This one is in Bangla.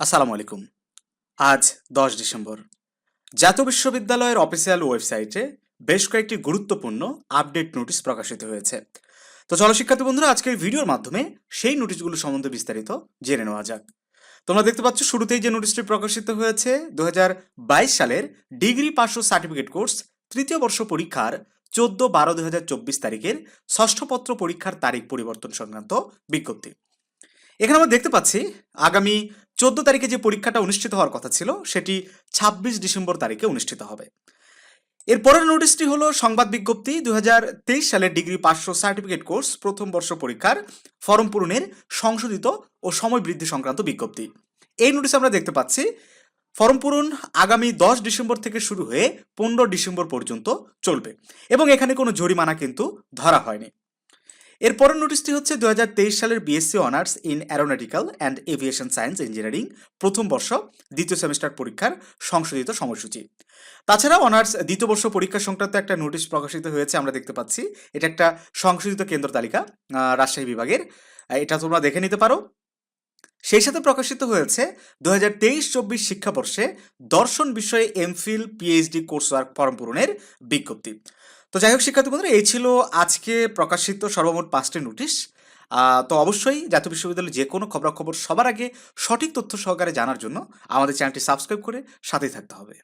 আসসালামু আলাইকুম। আজ দশ ডিসেম্বর। জাতীয় বিশ্ববিদ্যালয়ের অফিসিয়াল ওয়েবসাইটে বেশ কয়েকটি গুরুত্বপূর্ণ আপডেট নোটিশ প্রকাশিত হয়েছে। তো চলো শিক্ষার্থী বন্ধুরা, আজকের ভিডিওর মাধ্যমে সেই নোটিশগুলো সম্বন্ধে বিস্তারিত জেনে নেওয়া যাক। তোমরা দেখতে পাচ্ছ, শুরুতেই যে নোটিশটি প্রকাশিত হয়েছে দু হাজার বাইশ সালের ডিগ্রি পাস ও সার্টিফিকেট কোর্স তৃতীয় বর্ষ পরীক্ষার চোদ্দ বারো দু তারিখের ষষ্ঠ পত্র পরীক্ষার তারিখ পরিবর্তন সংক্রান্ত বিজ্ঞপ্তি। এখানে আমরা দেখতে পাচ্ছি, আগামী চোদ্দ তারিখে যে পরীক্ষাটা অনুষ্ঠিত হওয়ার কথা ছিল, সেটি ছাব্বিশ ডিসেম্বর তারিখে অনুষ্ঠিত হবে। এর পরের নোটিশটি হলো, সংবাদ বিজ্ঞপ্তি, দুহাজার তেইশ সালের ডিগ্রি পাঁচশো সার্টিফিকেট কোর্স, প্রথম বর্ষ পরীক্ষার ফর্ম পূরণের সংশোধিত ও সময় বৃদ্ধি সংক্রান্ত বিজ্ঞপ্তি। এই নোটিশ আমরা দেখতে পাচ্ছি, ফর্ম পূরণ আগামী দশ ডিসেম্বর থেকে শুরু হয়ে পনেরো ডিসেম্বর পর্যন্ত চলবে এবং এখানে কোনো জরিমানা কিন্তু ধরা হয়নি। এর পরের নোটিশটি হচ্ছে দু হাজার তেইশ সালের BSc honours in aeronautical and aviation science engineering প্রথম বর্ষ, দ্বিতীয় সেমিস্টার পরীক্ষার সংশোধিত সময়সূচি। তাছাড়া অনার্স দ্বিতীয় বর্ষ পরীক্ষা সংক্রান্ত একটা নোটিশ প্রকাশিত হয়েছে, আমরা দেখতে পাচ্ছি। এটা একটা সংশোধিত কেন্দ্র তালিকা রাজশাহী বিভাগের। এটা তোমরা দেখে নিতে পারো। সেই সাথে প্রকাশিত হয়েছে দু হাজার তেইশ চব্বিশ শিক্ষাবর্ষে দর্শন বিষয়ে MPhil PhD course work form পূরণের বিজ্ঞপ্তি। তো যাই হোক, শিক্ষার্থী বন্ধুরা, এই ছিল আজকে প্রকাশিত সর্বমোট পাঁচটি নোটিশ। তো অবশ্যই জাতীয় বিশ্ববিদ্যালয়ের যে কোনো খবরাখবর সবার আগে সঠিক তথ্য সহকারে জানার জন্য আমাদের চ্যানেলটি সাবস্ক্রাইব করে সাথেই থাকতে হবে।